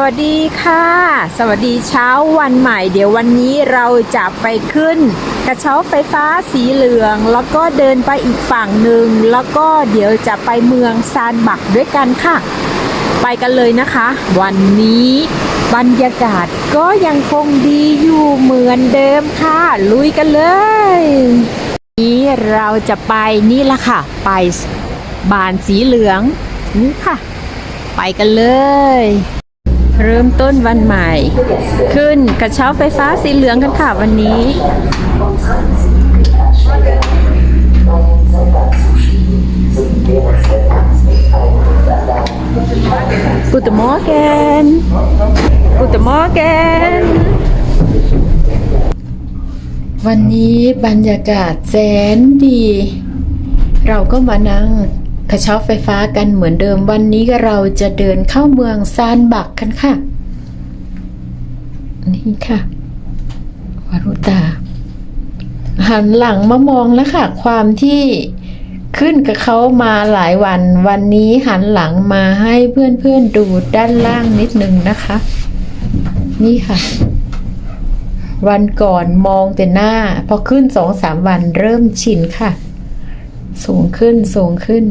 วัสดีค่ะ สวัสดีเช้าวันใหม่ เดี๋ยววันนี้เราจะไปขึ้น กระเช้าไฟฟ้าสีเหลือง แล้วก็เดินไปอีกฝั่งหนึ่ง แล้วก็เดี๋ยวจะไปเมืองซานบักด้วยกันค่ะ ไปกันเลยนะคะ วันนี้บรรยากาศก็ยังคงดีอยู่เหมือนเดิมค่ะ ลุยกันเลย นี้เราจะไปนี่ละค่ะ ไปบานสีเหลืองนี่ค่ะ ไปกันเลย เริ่มต้นวันใหม่ ขึ้นกระเช้าไฟฟ้าสีเหลืองกันค่ะวันนี้ Guten Morgen Guten Morgen วันนี้บรรยากาศแสนดี เราก็มานั่ง กระเช้าไฟฟ้ากันเหมือนเดิมวันนี้เราจะเดินเข้าเมืองซานบักกันค่ะ นี่ค่ะ วารุตา หันหลังมามองแล้วค่ะ ความที่ขึ้นกับเขามาหลายวัน วันนี้หันหลังมาให้เพื่อนๆดูด้านล่างนิดนึงนะคะ นี่ค่ะ วันก่อนมองแต่หน้า พอขึ้นสองสามวันเริ่มชินค่ะ สูงขึ้นสูงขึ้น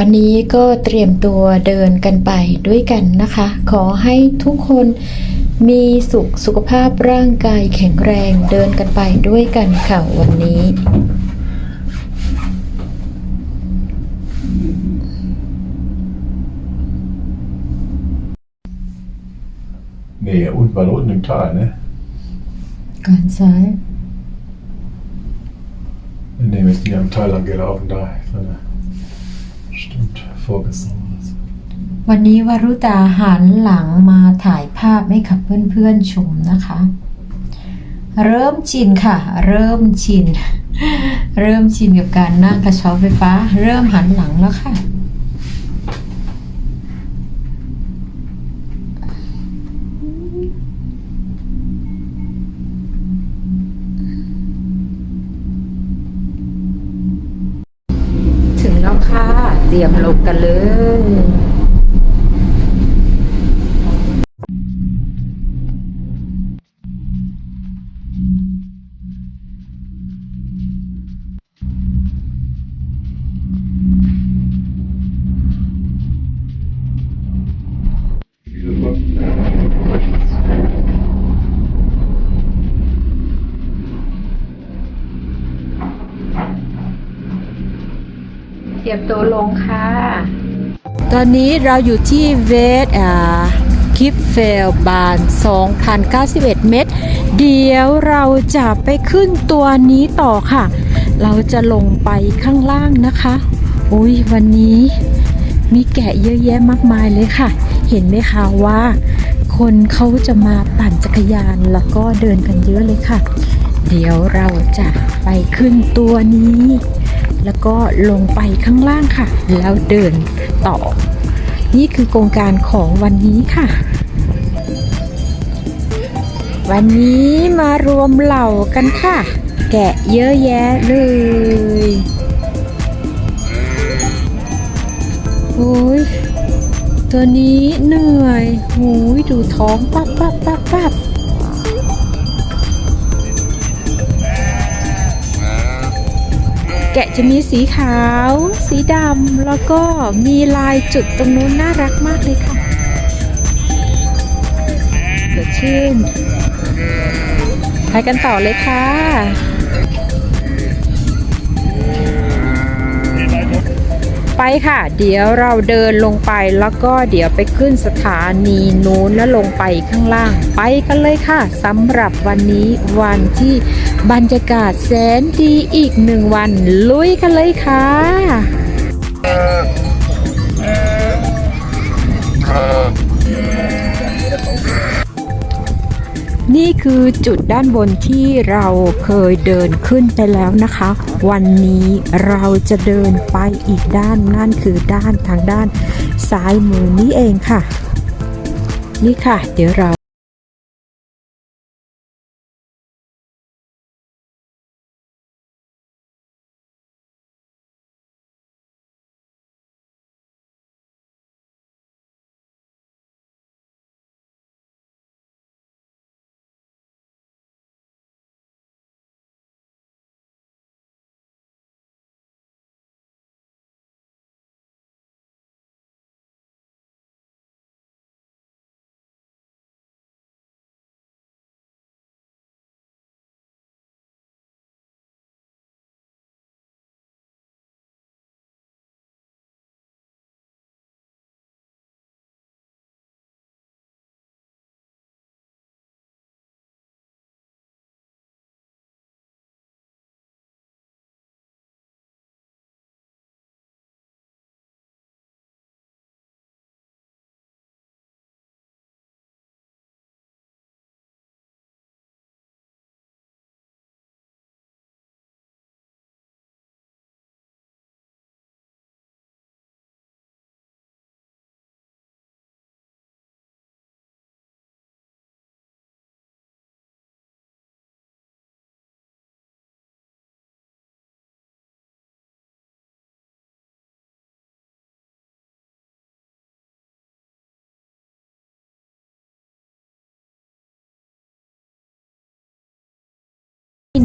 วันนี้ก็เตรียมตัวเดินกันไปด้วยกันนะคะ ขอให้ทุกคนมีสุขสุขภาพร่างกายแข็งแรงเดินกันไปด้วยกันค่ะวันนี้ Nee, unten war unten im Tal, ne? ก่อนซ้าย Nee, wir sind ja im Tal lang gelaufen, da. Focus on us. วันนี้วรุตาหันหลังมาถ่ายภาพให้กับเพื่อนๆชมนะคะ เริ่มชินค่ะ เริ่มชิน เริ่มชินกับการนั่งกระเช้าไฟฟ้า เริ่มหันหลังแล้วค่ะ เตรียมลงกันเลย เตรียมตัวลงค่ะ ตอนนี้เราอยู่ที่เวสอ่าคิฟเฟลบาน2,091 เมตร เดี๋ยวเราจะไปขึ้นตัวนี้ต่อค่ะ เราจะลงไปข้างล่างนะคะ อุ้ยวันนี้มีแกะเยอะแยะมากมายเลยค่ะ เห็นไหมคะว่า คนเขาจะมาปั่นจักรยานแล้วก็เดินกันเยอะเลยค่ะ เดี๋ยวเราจะไปขึ้นตัวนี้ แล้วก็ลงไปข้างล่างค่ะ แล้วเดินต่อ นี่คือโครงการของวันนี้ค่ะ วันนี้มารวมเหล่ากันค่ะ แกะเยอะแยะเลยโอ้ยตัวนี้เหนื่อยโอ้ยดูท้องปั๊บปั๊บปั๊บปั๊บ แกะจะมีสีขาว สีดำ แล้วก็มีลายจุดตรงนู้นน่ารักมากเลยค่ะเดี๋ยวชื่นไปกันต่อเลยค่ะ ไปค่ะ เดี๋ยวเราเดินลงไปแล้วก็เดี๋ยวไปขึ้นสถานีนู้นแล้วลงไปข้างล่าง ไปกันเลยค่ะสำหรับวันนี้วันที่บรรยากาศแสนดีอีกหนึ่งวัน ลุยกันเลยค่ะ นี่คือจุดด้านบนที่เราเคยเดินขึ้นไปแล้วนะคะ วันนี้เราจะเดินไปอีกด้านนั่นคือด้านทางด้านซ้ายมือนี้เองค่ะ นี่ค่ะ เดี๋ยวเรา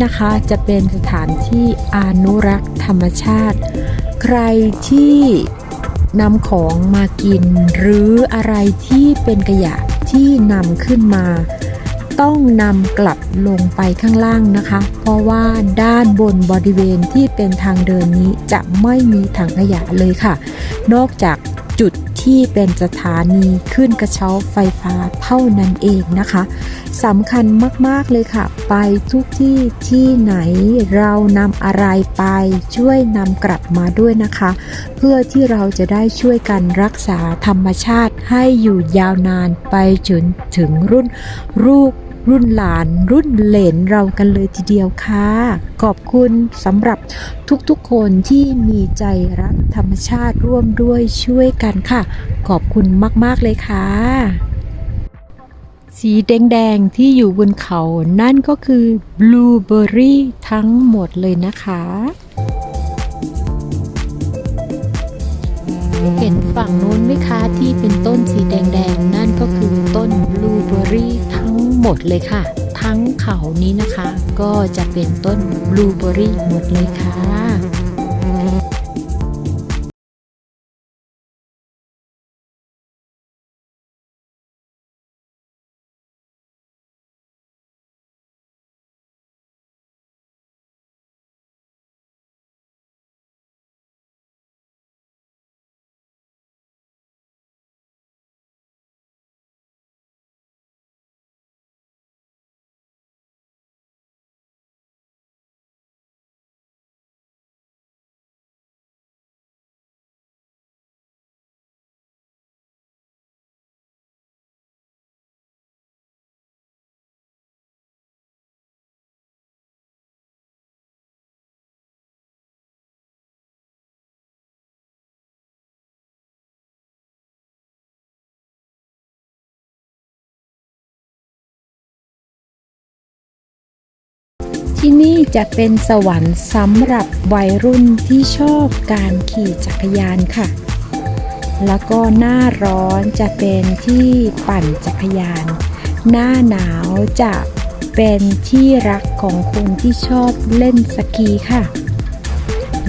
นะคะจะเป็นสถานที่อนุรักษ์ธรรมชาติ ใครที่นำของมากิน หรืออะไรที่เป็นขยะที่นำขึ้นมา ต้องนำกลับลงไปข้างล่างนะคะ เพราะว่าด้านบนบริเวณที่เป็นทางเดินนี้จะไม่มีถังขยะเลยค่ะ นอกจากจุด ที่เป็นสถานีขึ้นกระเช้าไฟฟ้าเท่านั้นเองนะคะสำคัญมากๆเลยค่ะ ไปทุกที่ที่ไหนเรานำอะไรไปช่วยนำกลับมาด้วยนะคะ เพื่อที่เราจะได้ช่วยกันรักษาธรรมชาติให้อยู่ยาวนานไปจนถึงรุ่นลูก รุ่นหลานรุ่นเหลนเรากันเลยทีเดียวค่ะ ขอบคุณสำหรับทุกๆคนที่มีใจรักธรรมชาติร่วมด้วยช่วยกันค่ะ ขอบคุณมากๆเลยค่ะ สีแดงๆที่อยู่บนเขา นั่นก็คือบลูเบอร์รี่ทั้งหมดเลยนะคะ เห็นฝั่งนู้นไหมคะที่เป็นต้นสีแดงๆ นั่นก็คือต้นบลูเบอร์รี่ทั้ง หมดเลยค่ะ ทั้งเขานี้นะคะ ก็จะเป็นต้นบลูเบอรี่หมดเลยค่ะ ที่นี่จะเป็นสวรรค์สำหรับวัยรุ่นที่ชอบการขี่จักรยานค่ะ แล้วก็หน้าร้อนจะเป็นที่ปั่นจักรยาน หน้าหนาวจะเป็นที่รักของคนที่ชอบเล่นสกีค่ะ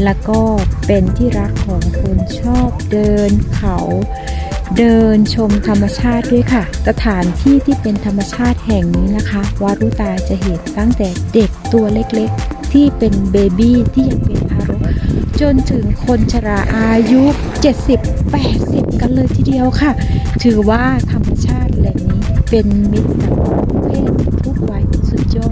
แล้วก็เป็นที่รักของคนชอบเดินเขา เดินชมธรรมชาติด้วยค่ะ สถานที่ที่เป็นธรรมชาติแห่งนี้นะคะ วารุตาจะเห็นตั้งแต่เด็กตัวเล็กๆ ที่เป็นเบบี้ที่ยังเป็นทารก จนถึงคนชราอายุ 70-80 กันเลยทีเดียวค่ะ ถือว่าธรรมชาติแหล่งนี้เป็นมิตรกับเพศทุกวัยสุดยอด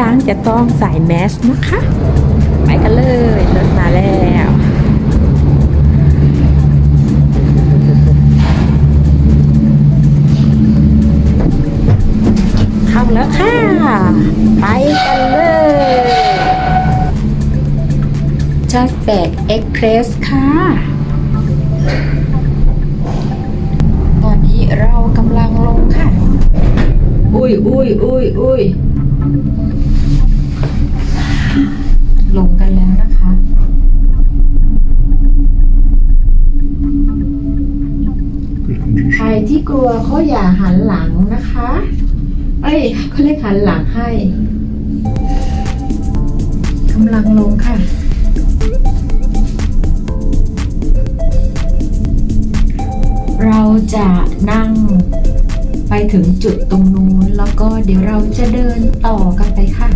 รั้งจะต้องใส่แมสนะคะ ไปกันเลยรถมาแล้วเข้าแล้วค่ะ ไปกันเลยจอดแปดเอ็กเพรสค่ะ ตอนนี้เรากำลังลงค่ะ อุ้ยอุ้ยอุ้ยอุ้ย ที่กลัวเขาอย่าหันหลังนะคะ เอ้ยเขาเรียกหันหลังให้กำลังลงค่ะเราจะนั่งไปถึงจุดตรงนู้น แล้วก็เดี๋ยวเราจะเดินต่อกันไปค่ะ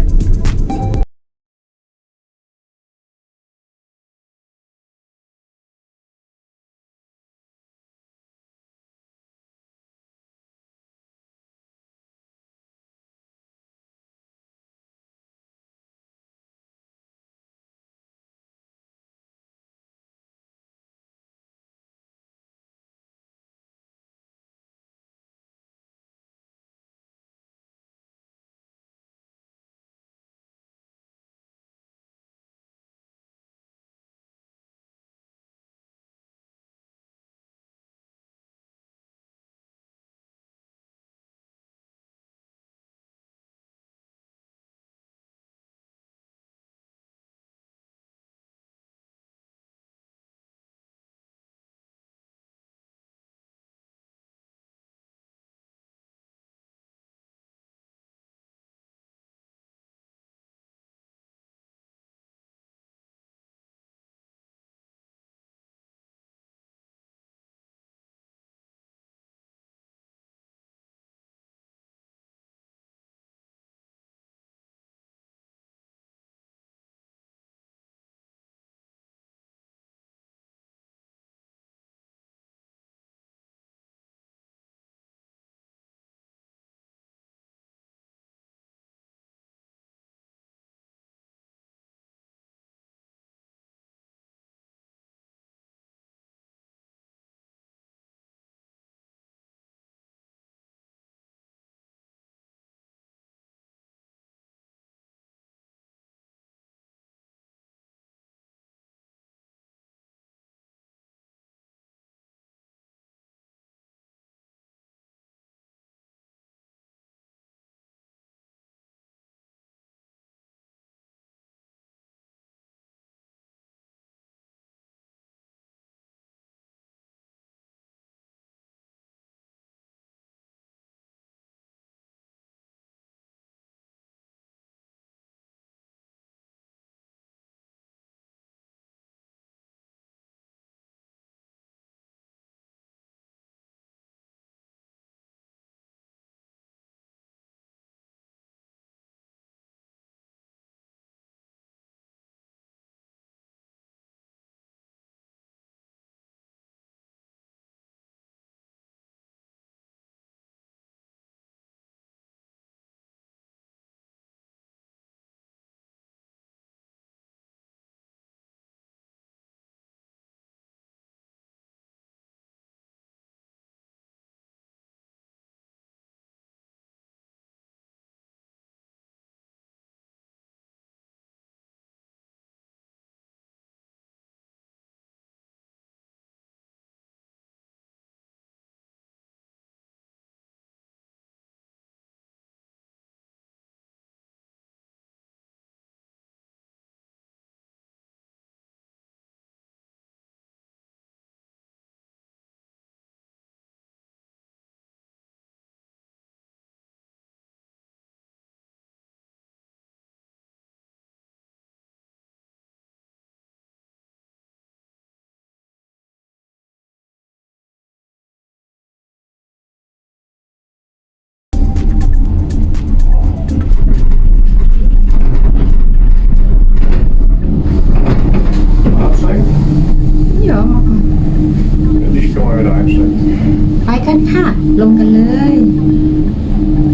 ไปกันค่ะ ลงกันเลย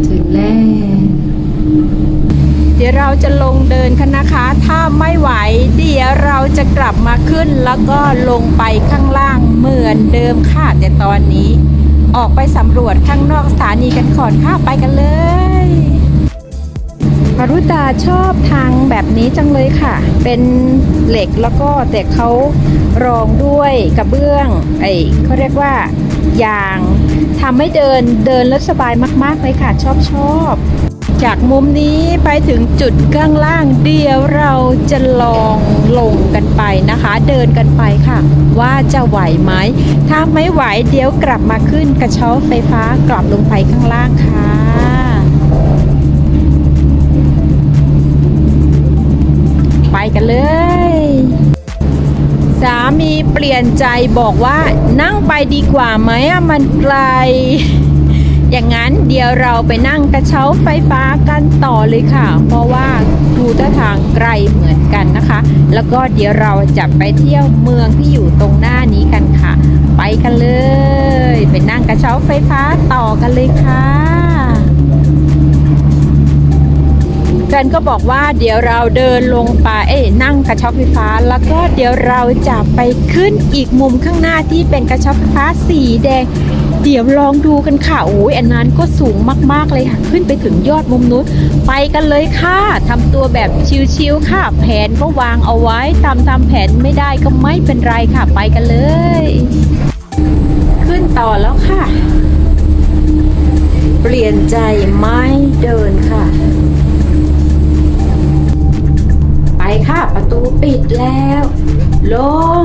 ถึงแล้ว เดี๋ยวเราจะลงเดินกันนะคะ ถ้าไม่ไหว เดี๋ยวเราจะกลับมาขึ้นแล้วก็ลงไปข้างล่างเหมือนเดิมค่ะแต่ตอนนี้ ออกไปสำรวจข้างนอกสถานีกันก่อนค่ะ ไปกันเลย มารุตาชอบทางแบบนี้จังเลยค่ะ เป็นเหล็กแล้วก็แต่เขารองด้วยกระเบื้อง ไอ้เขาเรียกว่ายางทำให้เดินเดินแล้วสบายมาก ๆ เลยค่ะ ชอบชอบ จากมุมนี้ไปถึงจุดข้างล่างเดียวเราจะลองลงกันไปนะคะ เดินกันไปค่ะ ว่าจะไหวไหม ถ้าไม่ไหวเดี๋ยวกลับมาขึ้นกระเช้าไฟฟ้ากลับลงไปข้างล่างค่ะ กันเลย สามีเปลี่ยนใจบอกว่านั่งไปดีกว่าไหมอะมันไกล อย่างนั้นเดี๋ยวเราไปนั่งกระเช้าไฟฟ้ากันต่อเลยค่ะ เพราะว่าดูท่าทางไกลเหมือนกันนะคะ แล้วก็เดี๋ยวเราจะไปเที่ยวเมืองที่อยู่ตรงหน้านี้กันค่ะ ไปกันเลย ไปนั่งกระเช้าไฟฟ้าต่อกันเลยค่ะ แฟนก็บอกว่าเดี๋ยวเราเดินลงไปเอ้ยนั่งกระช้าไฟฟ้า แล้วก็เดี๋ยวเราจะไปขึ้นอีกมุมข้างหน้าที่เป็นกระช้าไฟฟ้าสีแดง เดี๋ยวลองดูกันค่ะโอ้ยอันนั้นก็สูงมากๆเลยค่ะ ขึ้นไปถึงยอดมุมนู้นไปกันเลยค่ะทำตัวแบบชิวๆค่ะ แผนก็วางเอาไว้ตามตามแผนไม่ได้ก็ไม่เป็นไรค่ะ ไปกันเลย ขึ้นต่อแล้วค่ะ เปลี่ยนใจไม่เดินค่ะ ประตูปิดแล้ว ล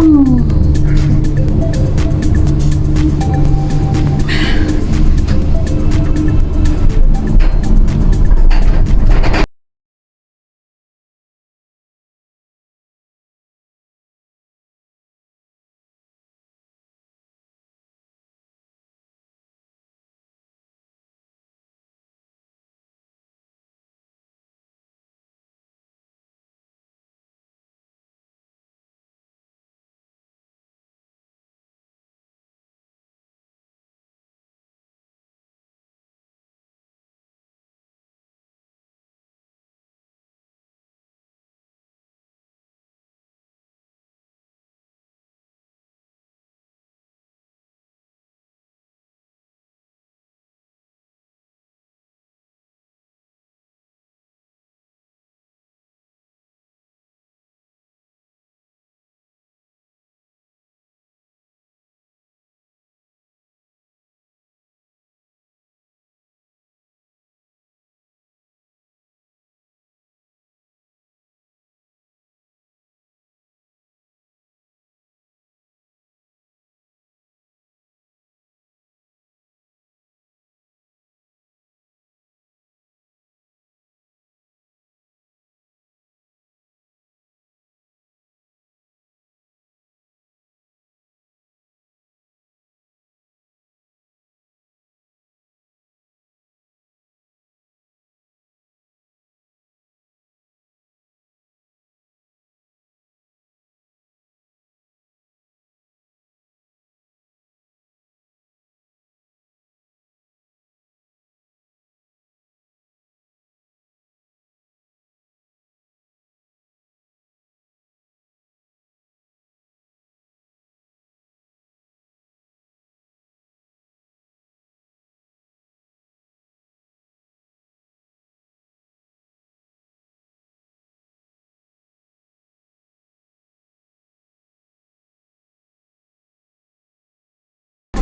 ง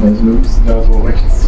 Also wir müssen da so rechts.